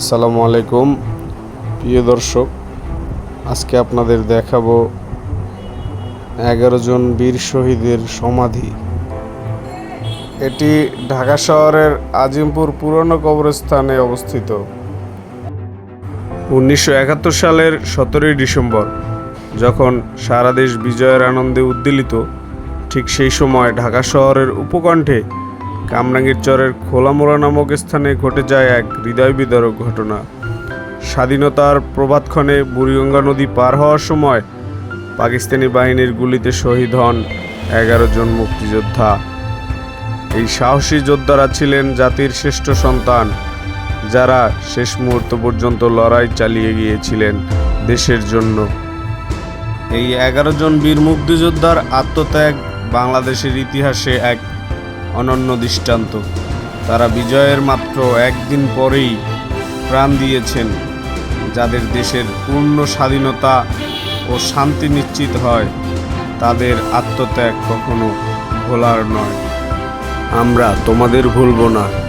আসসালামু আলাইকুম। প্রিয় দর্শক, আজকে আপনাদের দেখাবো এগারো জন বীর শহীদের সমাধি। এটি ঢাকা শহরের আজিমপুর পুরনো কবরস্থানে অবস্থিত। উনিশশো একাত্তর সালের সতেরোই ডিসেম্বর, যখন সারা দেশ বিজয়ের আনন্দে উদ্বেলিত, ঠিক সেই সময় ঢাকা শহরের উপকণ্ঠে কামরাঙ্গীর চরের খোলামোড়া নামক স্থানে ঘটে যায় এক হৃদয় বিদারক ঘটনা। স্বাধীনতার প্রভাতক্ষণে বুড়িগঙ্গা নদী পার হওয়ার সময় পাকিস্তানি বাহিনীর গুলিতে শহীদ হন এগারো জন মুক্তিযোদ্ধা। এই সাহসী যোদ্ধারা ছিলেন জাতির শ্রেষ্ঠ সন্তান, যারা শেষ মুহূর্ত পর্যন্ত লড়াই চালিয়ে গিয়েছিলেন দেশের জন্য। এই এগারো জন বীর মুক্তিযোদ্ধার আত্মত্যাগ বাংলাদেশের ইতিহাসে এক অনন্য দৃষ্টান্ত। তারা বিজয়ের মাত্র একদিন পরেই প্রাণ দিয়েছেন, যাদের দেশের পূর্ণ স্বাধীনতা ও শান্তি নিশ্চিত হয়, তাদের আত্মত্যাগ কখনো ভোলার নয়। আমরা তোমাদের ভুলব না।